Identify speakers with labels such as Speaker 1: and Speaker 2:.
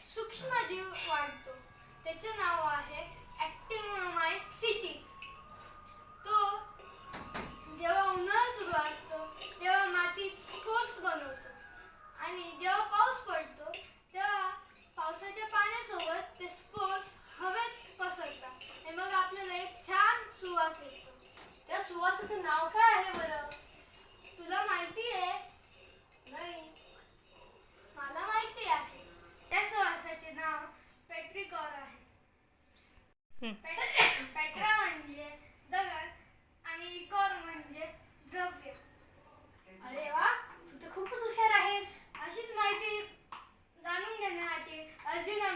Speaker 1: सूक्ष्म जीव वाढतो. त्याचे नाव आहे ॲक्टिनोमायसिटीज तो जेव्हा उन्हाळा सुरू असतो तेव्हा मातीत स्पोर्ट्स बनवतो. आणि जेव्हा पाऊस पडतो तेव्हा पावसाच्या पाण्यासोबत ते स्पोर्ट्स हवेत पसरतात. आणि मग आपल्याला एक छान सुवास येतो.
Speaker 2: त्या सुवासाचं नाव काय आहे बरं?
Speaker 1: तुला माहिती पेट्रिकॉर आहे. पेट्रा म्हणजे दगड आणि इकॉर म्हणजे द्रव्य.
Speaker 2: अरे वा तू तर खूपच हुशार आहेस.
Speaker 1: अशीच माहिती जाणून घेण्यासाठी अर्जुनला